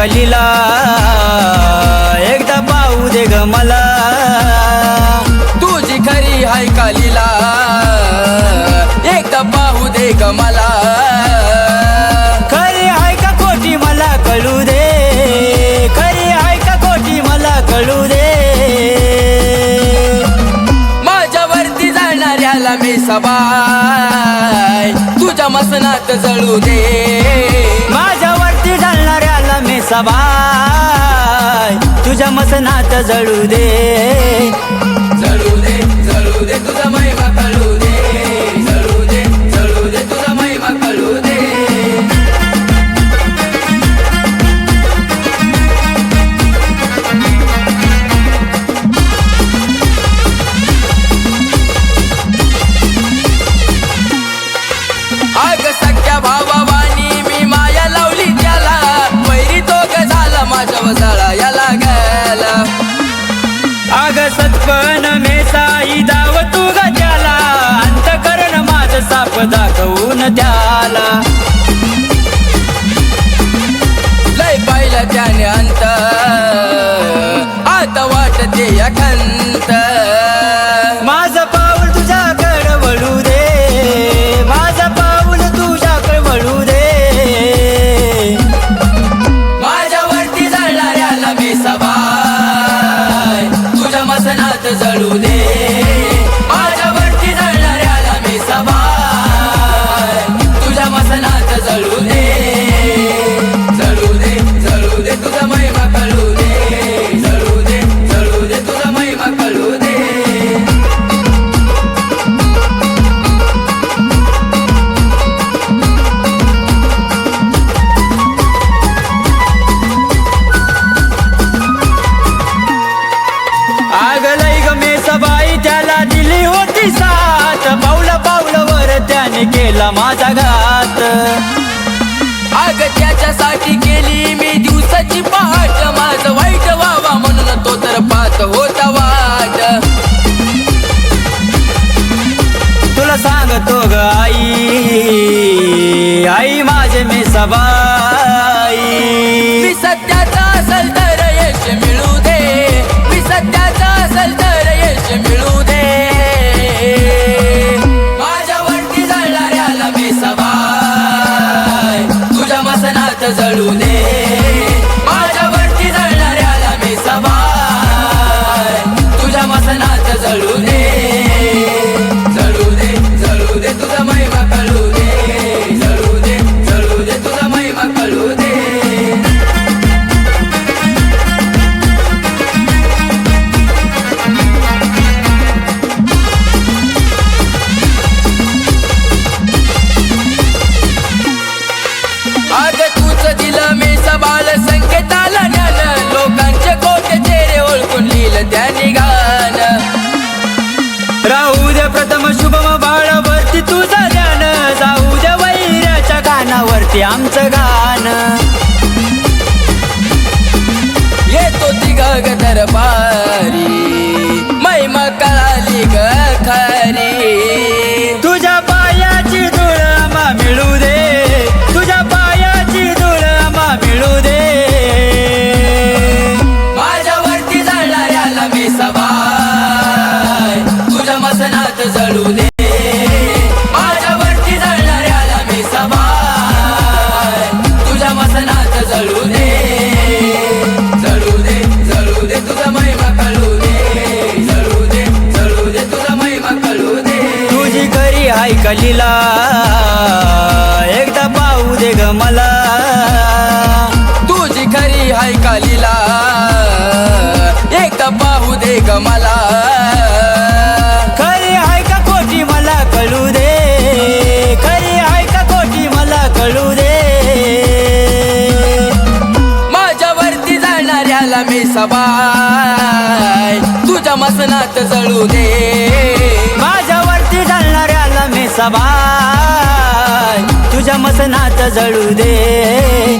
कलीला एकदा पाहू दे ग मला. तुझी खरी हाय कलीला एकदा पाहू दे ग मला. खरी हाय का खोटी मला कळू दे. खरी हाय का खोटी मला कळू दे. माझ्यावरती जाणाऱ्याला मी सबाय तुझ्या मसनात जळू दे. सवाय. तुझ्या मसनात जळू दे. जळू दे जळू दे तुझा महिमा Dada. आग लय ग सबाई त्याला दिली होती साथ. पावलं पावलं वर त्याने केला माझा घात. आग त्याच्यासाठी केली मी दिवसाची पहाट. माझं वाईट व्हावा म्हणून तो तर पाहत होता वाट. तुला सांगतो ग आई. आई माझे मी सबाई. असल तर यश मिळू दे. माझ्यावरती जळणाऱ्याला मी सबाय. तुझ्या मसनात जळू दे. माझ्यावरती जळणाऱ्याला मी सबाय. तुझ्या मसनात जळू दे. जळू दे जळू दे. तुझा महिमा ते आमचं गाणं. येतो ती गग दरबारी ऐकलीला. एकदा पाहू दे ग मला. तुझी खरी ऐकलीला. एकदा पाहू दे ग मला. खरी ऐका कोटी खोटी मला कळू दे. खरी ऐका कोटी खोटी मला कळू दे. माझ्यावरती जाणाऱ्याला मी सबाय. तुझ्या मसनात जळू दे. जळू दे